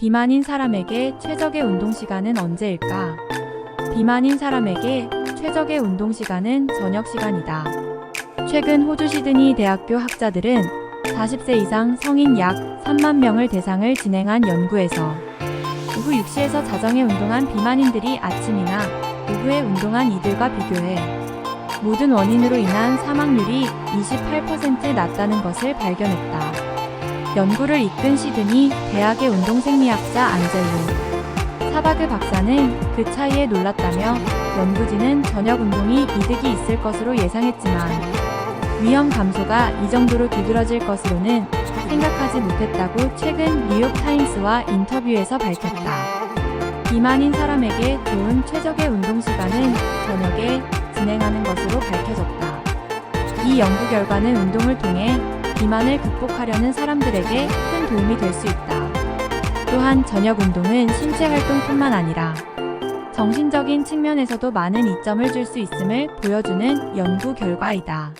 비만인 사람에게 최적의 운동 시간은 언제일까? 비만인 사람에게 최적의 운동 시간은 저녁 시간이다. 최근 호주 시드니 대학교 학자들은 40세 이상 성인 약 3만 명을 대상을 진행한 연구에서 오후 6시에서 자정에 운동한 비만인들이 아침이나 오후에 운동한 이들과 비교해 모든 원인으로 인한 사망률이 28% 낮다는 것을 발견했다. 연구를 이끈 시드니 대학의 운동생리학자 안젤로 사바그 박사는 그 차이에 놀랐다며 연구진은 저녁 운동이 이득이 있을 것으로 예상했지만 위험 감소가 이 정도로 두드러질 것으로는 생각하지 못했다고 최근 뉴욕 타임스와 인터뷰에서 밝혔다. 비만인 사람에게 좋은 최적의 운동 시간은 저녁에 진행하는 것으로 밝혀졌다. 이 연구 결과는 운동을 통해 비만을 극복하려는 사람들에게 큰 도움이 될 수 있다. 또한 저녁 운동은 신체 활동뿐만 아니라 정신적인 측면에서도 많은 이점을 줄 수 있음을 보여주는 연구 결과이다.